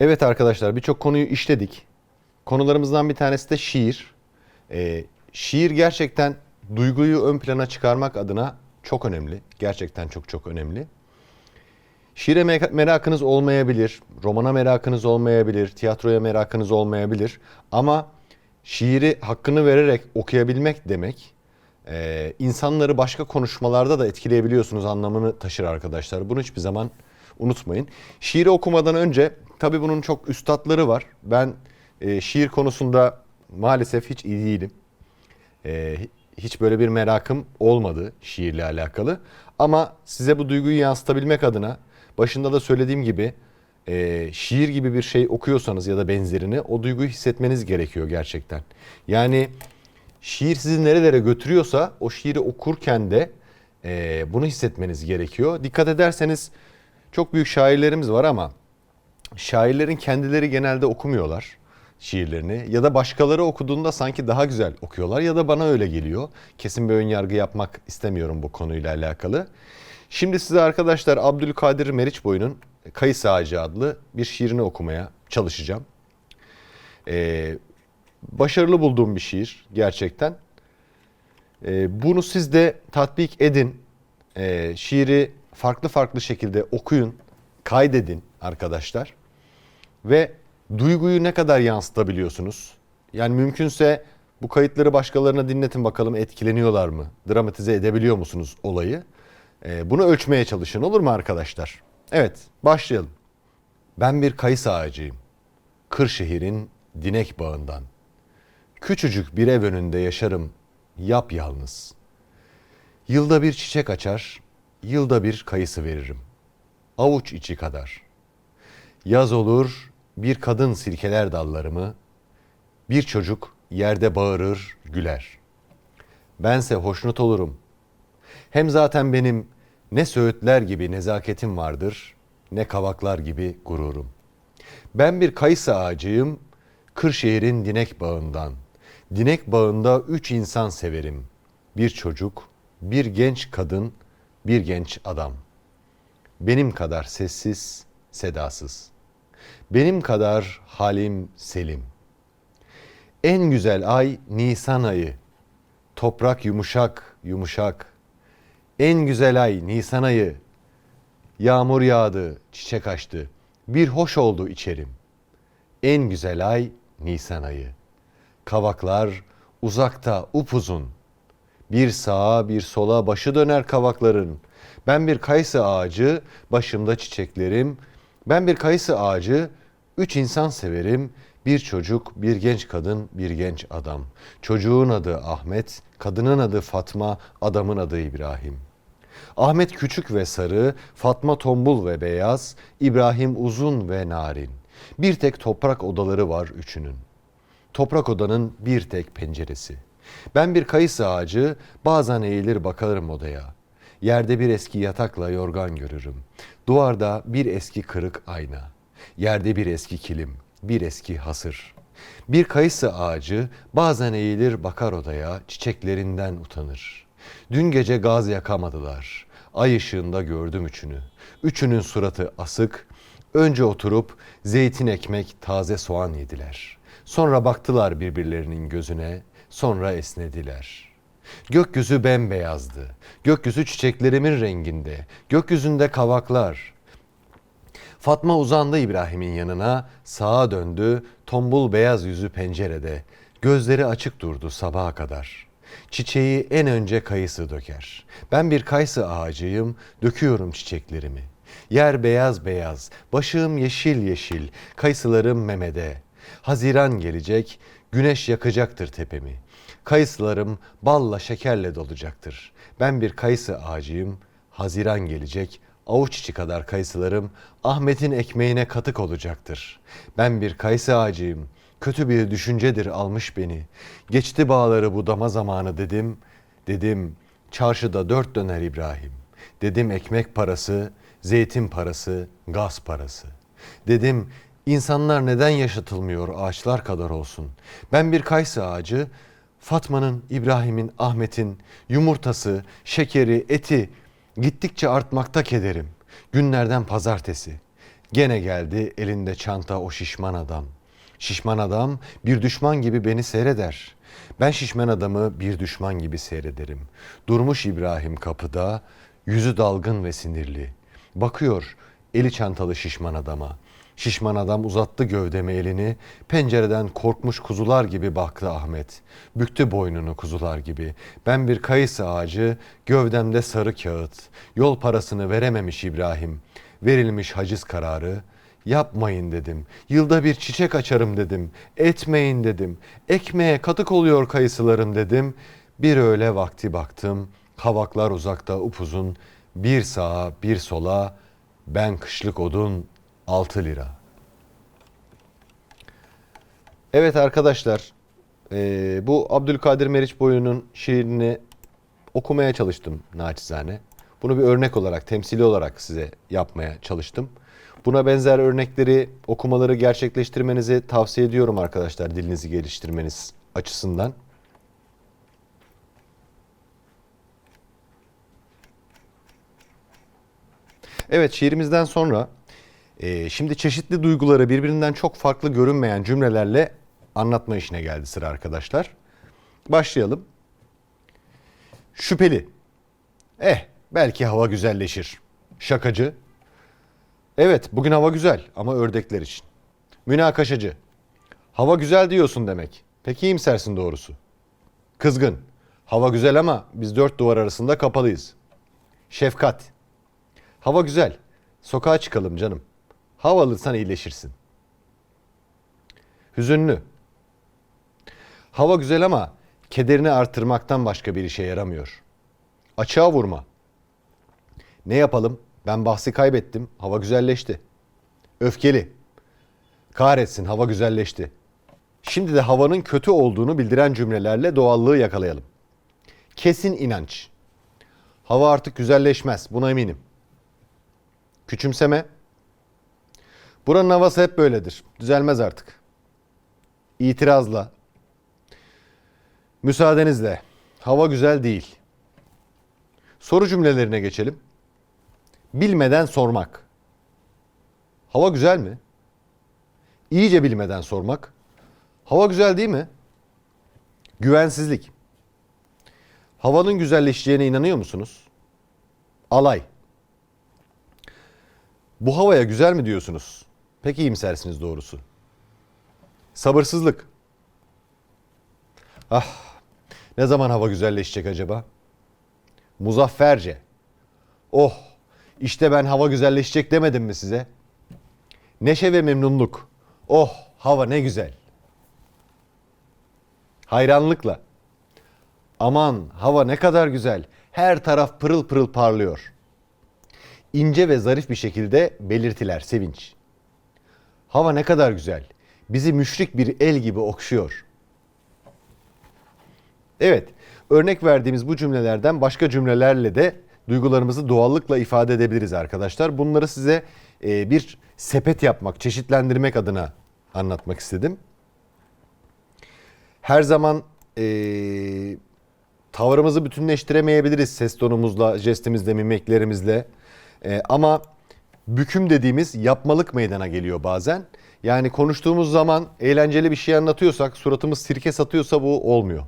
Evet arkadaşlar birçok konuyu işledik. Konularımızdan bir tanesi de şiir. Ee, şiir gerçekten duyguyu ön plana çıkarmak adına çok önemli. Gerçekten çok çok önemli. Şiire me- merakınız olmayabilir, romana merakınız olmayabilir, tiyatroya merakınız olmayabilir. Ama şiiri hakkını vererek okuyabilmek demek, e, insanları başka konuşmalarda da etkileyebiliyorsunuz anlamını taşır arkadaşlar. Bunu hiçbir zaman unutmayın. Şiiri okumadan önce tabii bunun çok üstadları var. Ben e, şiir konusunda maalesef hiç iyi değilim. Ee, hiç böyle bir merakım olmadı şiirle alakalı. Ama size bu duyguyu yansıtabilmek adına başında da söylediğim gibi e, şiir gibi bir şey okuyorsanız ya da benzerini o duyguyu hissetmeniz gerekiyor gerçekten. Yani şiir sizi nerelere götürüyorsa o şiiri okurken de e, bunu hissetmeniz gerekiyor. Dikkat ederseniz çok büyük şairlerimiz var ama şairlerin kendileri genelde okumuyorlar şiirlerini ya da başkaları okuduğunda sanki daha güzel okuyorlar ya da bana öyle geliyor. Kesin bir ön yargı yapmak istemiyorum bu konuyla alakalı. Şimdi size arkadaşlar Abdülkadir Meriçboy'un Kayısı Ağacı adlı bir şiirini okumaya çalışacağım. Ee, başarılı bulduğum bir şiir gerçekten. Ee, bunu siz de tatbik edin. Ee, şiiri farklı farklı şekilde okuyun, kaydedin arkadaşlar. Ve duyguyu ne kadar yansıtabiliyorsunuz? Yani mümkünse bu kayıtları başkalarına dinletin bakalım etkileniyorlar mı? Dramatize edebiliyor musunuz olayı? Ee, bunu ölçmeye çalışın olur mu arkadaşlar? Evet başlayalım. Ben bir kayısı ağacıyım. Kırşehir'in dinek bağından. Küçücük bir ev önünde yaşarım yapyalnız. Yılda bir çiçek açar, yılda bir kayısı veririm. Avuç içi kadar. Yaz olur, bir kadın silkeler dallarımı, bir çocuk yerde bağırır, güler. Bense hoşnut olurum. Hem zaten benim ne söğütler gibi nezaketim vardır, ne kavaklar gibi gururum. Ben bir kayısı ağacıyım, Kırşehir'in dinek bağından. Dinek bağında üç insan severim. Bir çocuk, bir genç kadın, bir genç adam. Benim kadar sessiz, sedasız. Benim kadar halim selim. En güzel ay Nisan ayı. Toprak yumuşak, yumuşak. En güzel ay Nisan ayı. Yağmur yağdı, çiçek açtı. Bir hoş oldu içerim. En güzel ay Nisan ayı. Kavaklar uzakta upuzun. Bir sağa bir sola başı döner kavakların. Ben bir kayısı ağacı, başımda çiçeklerim. Ben bir kayısı ağacı, üç insan severim. Bir çocuk, bir genç kadın, bir genç adam. Çocuğun adı Ahmet, kadının adı Fatma, adamın adı İbrahim. Ahmet küçük ve sarı, Fatma tombul ve beyaz, İbrahim uzun ve narin. Bir tek toprak odaları var üçünün. Toprak odanın bir tek penceresi. Ben bir kayısı ağacı, bazen eğilir bakarım odaya. Yerde bir eski yatakla yorgan görürüm. Duvarda bir eski kırık ayna. Yerde bir eski kilim, bir eski hasır. Bir kayısı ağacı bazen eğilir bakar odaya, çiçeklerinden utanır. Dün gece gaz yakamadılar. Ay ışığında gördüm üçünü. Üçünün suratı asık. Önce oturup zeytin ekmek, taze soğan yediler. Sonra baktılar birbirlerinin gözüne, sonra esnediler. Gökyüzü bembeyazdı. Gökyüzü çiçeklerimin renginde. Gökyüzünde kavaklar. Fatma uzandı İbrahim'in yanına, sağa döndü, tombul beyaz yüzü pencerede. Gözleri açık durdu sabaha kadar. Çiçeği en önce kayısı döker. Ben bir kayısı ağacıyım, döküyorum çiçeklerimi. Yer beyaz beyaz, başım yeşil yeşil, kayısılarım memede. Haziran gelecek, güneş yakacaktır tepemi. Kayısılarım balla şekerle dolacaktır. Ben bir kayısı ağacıyım, Haziran gelecek, avuç içi kadar kayısılarım Ahmet'in ekmeğine katık olacaktır. Ben bir kayısı ağacıyım, kötü bir düşüncedir almış beni. Geçti bağları budama zamanı dedim, dedim çarşıda dört döner İbrahim. Dedim ekmek parası, zeytin parası, gaz parası. Dedim insanlar neden yaşatılmıyor ağaçlar kadar olsun. Ben bir kayısı ağacı, Fatma'nın, İbrahim'in, Ahmet'in yumurtası, şekeri, eti gittikçe artmakta kederim. Günlerden pazartesi. Gene geldi elinde çanta o şişman adam. Şişman adam bir düşman gibi beni seyreder. Ben şişman adamı bir düşman gibi seyrederim. Durmuş İbrahim kapıda, yüzü dalgın ve sinirli. Bakıyor eli çantalı şişman adama. Şişman adam uzattı gövdeme elini, pencereden korkmuş kuzular gibi baktı Ahmet. Büktü boynunu kuzular gibi. Ben bir kayısı ağacı, gövdemde sarı kağıt. Yol parasını verememiş İbrahim. Verilmiş haciz kararı. Yapmayın dedim. Yılda bir çiçek açarım dedim. Etmeyin dedim. Ekmeğe katık oluyor kayısılarım dedim. Bir öğle vakti baktım. Kavaklar uzakta upuzun. Bir sağa bir sola. Ben kışlık odun 6 lira. Evet arkadaşlar. eee, bu Abdülkadir Meriç Boyu'nun şiirini okumaya çalıştım naçizane. Bunu bir örnek olarak, temsili olarak size yapmaya çalıştım. Buna benzer örnekleri, okumaları gerçekleştirmenizi tavsiye ediyorum arkadaşlar dilinizi geliştirmeniz açısından. Evet şiirimizden sonra e, şimdi çeşitli duyguları birbirinden çok farklı görünmeyen cümlelerle anlatma işine geldi sıra arkadaşlar. Başlayalım. Şüpheli. Eh belki hava güzelleşir. Şakacı. Evet bugün hava güzel ama ördekler için. Münakaşacı. Hava güzel diyorsun demek. Peki iyimsersin doğrusu. Kızgın. Hava güzel ama biz dört duvar arasında kapalıyız. Şefkat. Hava güzel. Sokağa çıkalım canım. Hava alırsan iyileşirsin. Hüzünlü. Hava güzel ama kederini artırmaktan başka bir işe yaramıyor. Açığa vurma. Ne yapalım? Ben bahsi kaybettim. Hava güzelleşti. Öfkeli. Kahretsin hava güzelleşti. Şimdi de havanın kötü olduğunu bildiren cümlelerle doğallığı yakalayalım. Kesin inanç. Hava artık güzelleşmez. Buna eminim. Küçümseme. Buranın havası hep böyledir. Düzelmez artık. İtirazla. Müsaadenizle. Hava güzel değil. Soru cümlelerine geçelim. Bilmeden sormak. Hava güzel mi? İyice bilmeden sormak. Hava güzel değil mi? Güvensizlik. Havanın güzelleşeceğine inanıyor musunuz? Alay. Bu havaya güzel mi diyorsunuz? Pek iyimsersiniz doğrusu. Sabırsızlık. Ah, ne zaman hava güzelleşecek acaba? Muzafferce. Oh, işte ben hava güzelleşecek demedim mi size? Neşe ve memnunluk. Oh, hava ne güzel. Hayranlıkla. Aman, hava ne kadar güzel. Her taraf pırıl pırıl parlıyor. İnce ve zarif bir şekilde belirtiler sevinç. Hava ne kadar güzel. Bizi müşrik bir el gibi okşuyor. Evet, örnek verdiğimiz bu cümlelerden başka cümlelerle de duygularımızı doğallıkla ifade edebiliriz arkadaşlar. Bunları size e, bir sepet yapmak, çeşitlendirmek adına anlatmak istedim. Her zaman e, tavrımızı bütünleştiremeyebiliriz ses tonumuzla, jestimizle, mimiklerimizle. E, ama büküm dediğimiz yapmalık meydana geliyor bazen. Yani konuştuğumuz zaman eğlenceli bir şey anlatıyorsak, suratımız sirke satıyorsa bu olmuyor.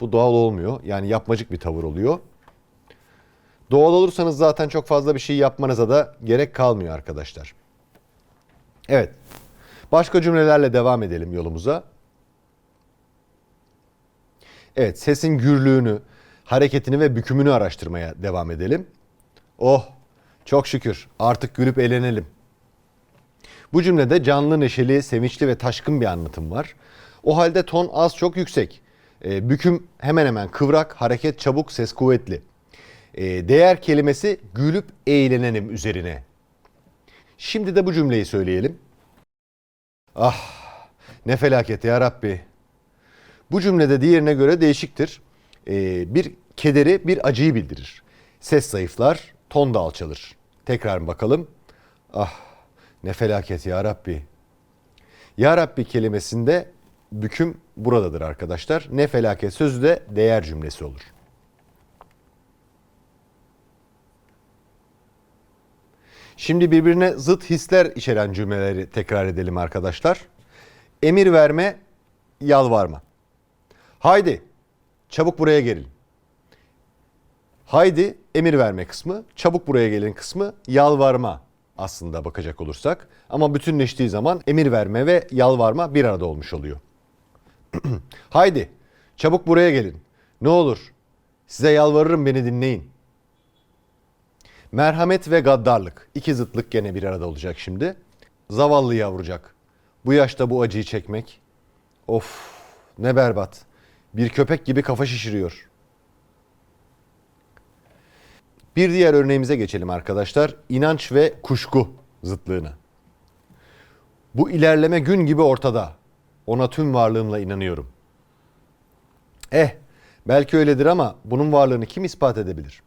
Bu doğal olmuyor. Yani yapmacık bir tavır oluyor. Doğal olursanız zaten çok fazla bir şey yapmanıza da gerek kalmıyor arkadaşlar. Evet. Başka cümlelerle devam edelim yolumuza. Evet, sesin gürlüğünü, hareketini ve bükümünü araştırmaya devam edelim. Oh, çok şükür artık gülüp eğlenelim. Bu cümlede canlı, neşeli, sevinçli ve taşkın bir anlatım var. O halde ton az çok yüksek. E, büküm hemen hemen kıvrak, hareket çabuk, ses kuvvetli. E, değer kelimesi gülüp eğlenelim üzerine. Şimdi de bu cümleyi söyleyelim. Ah ne felaket ya Rabbi. Bu cümlede diğerine göre değişiktir. E, bir kederi bir acıyı bildirir. Ses zayıflar, ton da alçalır. Tekrar bakalım. Ah ne felaket ya Rabbi. Ya Rabbi kelimesinde büküm buradadır arkadaşlar. Ne felaket sözü de değer cümlesi olur. Şimdi birbirine zıt hisler içeren cümleleri tekrar edelim arkadaşlar. Emir verme, yalvarma. Haydi, çabuk buraya gelin. Haydi emir verme kısmı, çabuk buraya gelin kısmı yalvarma aslında bakacak olursak. Ama bütünleştiği zaman emir verme ve yalvarma bir arada olmuş oluyor. Haydi çabuk buraya gelin. Ne olur size yalvarırım beni dinleyin. Merhamet ve gaddarlık. iki zıtlık gene bir arada olacak şimdi. Zavallı yavrucak. Bu yaşta bu acıyı çekmek. Of ne berbat. Bir köpek gibi kafa şişiriyor. Bir diğer örneğimize geçelim arkadaşlar. İnanç ve kuşku zıtlığına. Bu ilerleme gün gibi ortada. Ona tüm varlığımla inanıyorum. Eh, belki öyledir ama bunun varlığını kim ispat edebilir?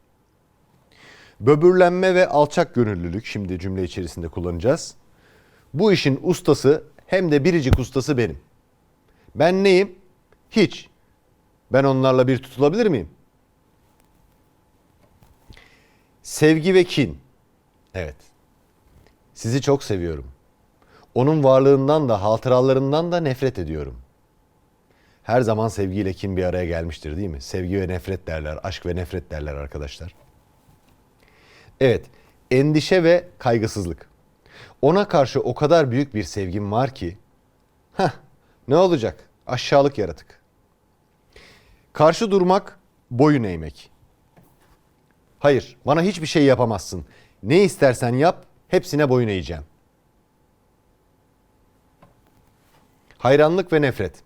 Böbürlenme ve alçak gönüllülük şimdi cümle içerisinde kullanacağız. Bu işin ustası hem de biricik ustası benim. Ben neyim? Hiç. Ben onlarla bir tutulabilir miyim? Sevgi ve kin. Evet. Sizi çok seviyorum. Onun varlığından da hatıralarından da nefret ediyorum. Her zaman sevgiyle kin bir araya gelmiştir değil mi? Sevgi ve nefret derler, aşk ve nefret derler arkadaşlar. Evet, endişe ve kaygısızlık. Ona karşı o kadar büyük bir sevgim var ki, heh, ne olacak? Aşağılık yaratık. Karşı durmak, boyun eğmek. Hayır, bana hiçbir şey yapamazsın. Ne istersen yap, hepsine boyun eğeceğim. Hayranlık ve nefret.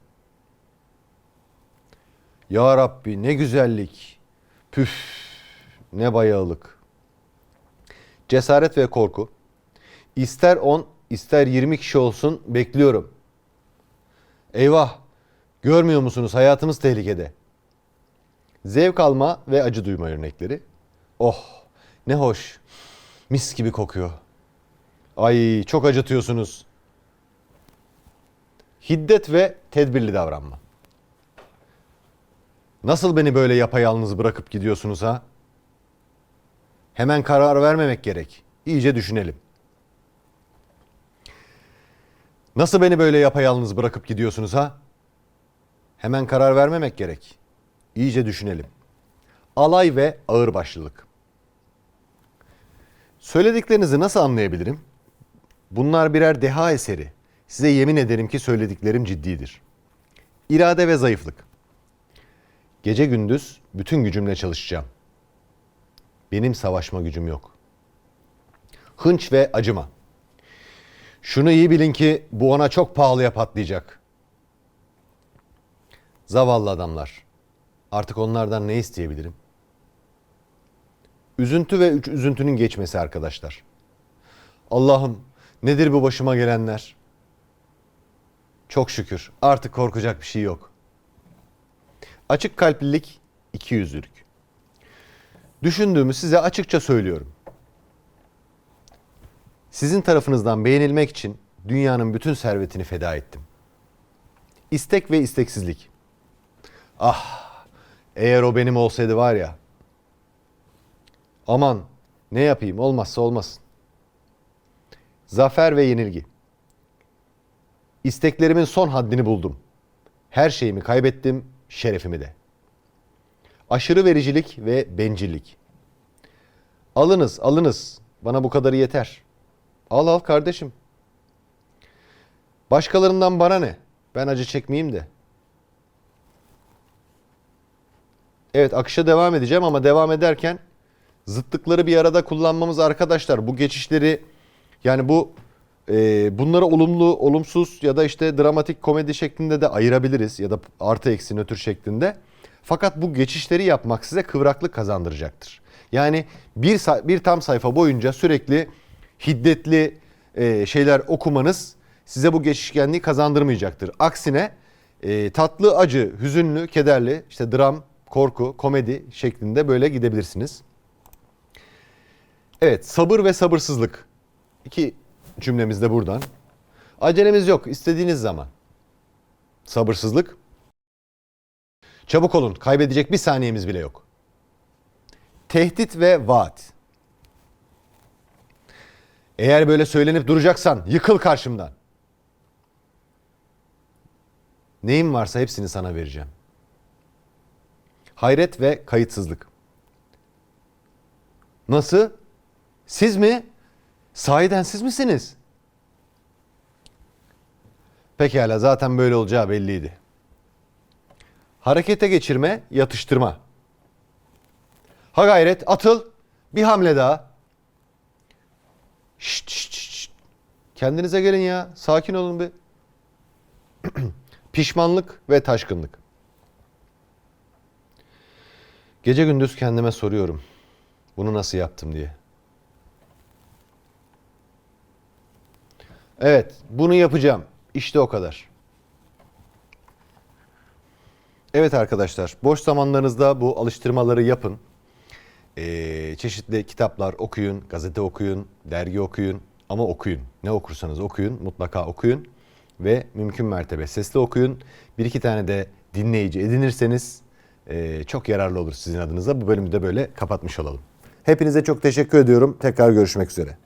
Ya Rabbi ne güzellik. Püf, ne bayağılık. Cesaret ve korku. İster 10, ister 20 kişi olsun bekliyorum. Eyvah, görmüyor musunuz hayatımız tehlikede. Zevk alma ve acı duyma örnekleri. Oh, ne hoş. Mis gibi kokuyor. Ay, çok acıtıyorsunuz. Hiddet ve tedbirli davranma. Nasıl beni böyle yapayalnız bırakıp gidiyorsunuz ha? Hemen karar vermemek gerek. İyice düşünelim. Nasıl beni böyle yapayalnız bırakıp gidiyorsunuz ha? Hemen karar vermemek gerek. İyice düşünelim. Alay ve ağırbaşlılık. Söylediklerinizi nasıl anlayabilirim? Bunlar birer deha eseri. Size yemin ederim ki söylediklerim ciddidir. İrade ve zayıflık. Gece gündüz bütün gücümle çalışacağım. Benim savaşma gücüm yok. Hınç ve acıma. Şunu iyi bilin ki bu ona çok pahalıya patlayacak. Zavallı adamlar. Artık onlardan ne isteyebilirim? Üzüntü ve üç üzüntünün geçmesi arkadaşlar. Allah'ım nedir bu başıma gelenler? Çok şükür artık korkacak bir şey yok. Açık kalplilik, iki yüzlülük. Düşündüğümü size açıkça söylüyorum. Sizin tarafınızdan beğenilmek için dünyanın bütün servetini feda ettim. İstek ve isteksizlik. Ah, eğer o benim olsaydı var ya. Aman, ne yapayım olmazsa olmasın. Zafer ve yenilgi. İsteklerimin son haddini buldum. Her şeyimi kaybettim, şerefimi de. Aşırı vericilik ve bencillik. Alınız, alınız. Bana bu kadarı yeter. Al al kardeşim. Başkalarından bana ne? Ben acı çekmeyeyim de. Evet akışa devam edeceğim ama devam ederken zıtlıkları bir arada kullanmamız arkadaşlar. Bu geçişleri yani bu e, bunları olumlu, olumsuz ya da işte dramatik komedi şeklinde de ayırabiliriz ya da artı eksi nötr şeklinde. Fakat bu geçişleri yapmak size kıvraklık kazandıracaktır. Yani bir, bir tam sayfa boyunca sürekli hiddetli e, şeyler okumanız size bu geçişkenliği kazandırmayacaktır. Aksine e, tatlı, acı, hüzünlü, kederli, işte dram, korku, komedi şeklinde böyle gidebilirsiniz. Evet, sabır ve sabırsızlık. İki cümlemiz de buradan. Acelemiz yok, istediğiniz zaman. Sabırsızlık. Çabuk olun, kaybedecek bir saniyemiz bile yok. Tehdit ve vaat. Eğer böyle söylenip duracaksan yıkıl karşımdan. Neyim varsa hepsini sana vereceğim. Hayret ve kayıtsızlık. Nasıl? Siz mi? Sahiden siz misiniz? Pekala zaten böyle olacağı belliydi. Harekete geçirme, yatıştırma. Ha gayret, atıl. Bir hamle daha. Şşt, şşt, şşt. Kendinize gelin ya. Sakin olun bir. Pişmanlık ve taşkınlık. Gece gündüz kendime soruyorum. Bunu nasıl yaptım diye. Evet, bunu yapacağım. İşte o kadar. Evet arkadaşlar, boş zamanlarınızda bu alıştırmaları yapın. Ee, çeşitli kitaplar okuyun, gazete okuyun, dergi okuyun ama okuyun. Ne okursanız okuyun, mutlaka okuyun ve mümkün mertebe sesli okuyun. Bir iki tane de dinleyici edinirseniz ee, çok yararlı olur sizin adınıza. Bu bölümü de böyle kapatmış olalım. Hepinize çok teşekkür ediyorum. Tekrar görüşmek üzere.